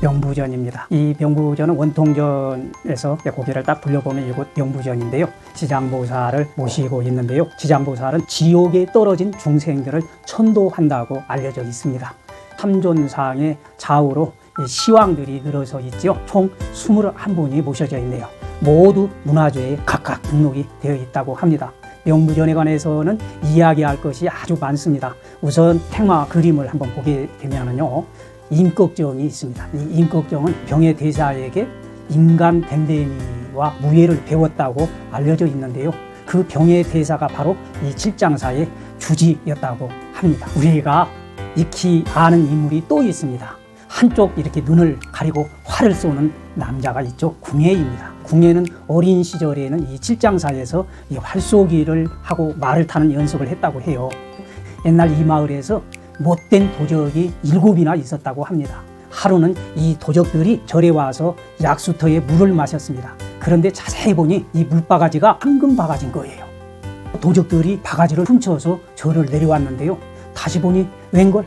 명부전입니다. 이 명부전은 원통전에서 고개를 딱 돌려보면 이곳 명부전인데요. 지장보살을 모시고 있는데요. 지장보살은 지옥에 떨어진 중생들을 천도한다고 알려져 있습니다. 삼존상의 좌우로 이 시왕들이 늘어서 있죠. 총 21분이 모셔져 있네요. 모두 문화재에 각각 등록이 되어 있다고 합니다. 명부전에 관해서는 이야기할 것이 아주 많습니다. 우선 행화 그림을 한번 보게 되면은요. 임꺽정이 있습니다. 이 임꺽정은 병의 대사에게 인간 댐댐이와 무예를 배웠다고 알려져 있는데요. 그 병의 대사가 바로 이 칠장사의 주지였다고 합니다. 우리가 익히 아는 인물이 또 있습니다. 한쪽 이렇게 눈을 가리고 활을 쏘는 남자가 있죠. 궁예입니다. 궁예는 어린 시절에는 이 칠장사에서 이 활쏘기를 하고 말을 타는 연습을 했다고 해요. 옛날 이 마을에서 못된 도적이 일곱이나 있었다고 합니다. 하루는 이 도적들이 절에 와서 약수터에 물을 마셨습니다. 그런데 자세히 보니 이 물바가지가 황금 바가지인 거예요. 도적들이 바가지를 훔쳐서 절을 내려왔는데요. 다시 보니 웬걸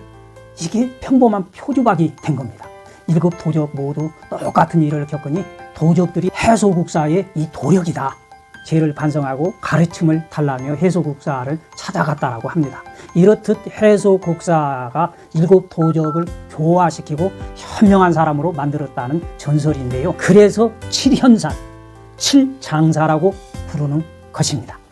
이게 평범한 표주박이 된 겁니다. 일곱 도적 모두 똑같은 일을 겪으니 도적들이 해소국사의 이 도력이다. 죄를 반성하고 가르침을 달라며 해소국사를 찾아갔다라고 합니다. 이렇듯 해소 국사가 일곱 도적을 교화시키고 현명한 사람으로 만들었다는 전설인데요. 그래서 칠현산, 칠장사라고 부르는 것입니다.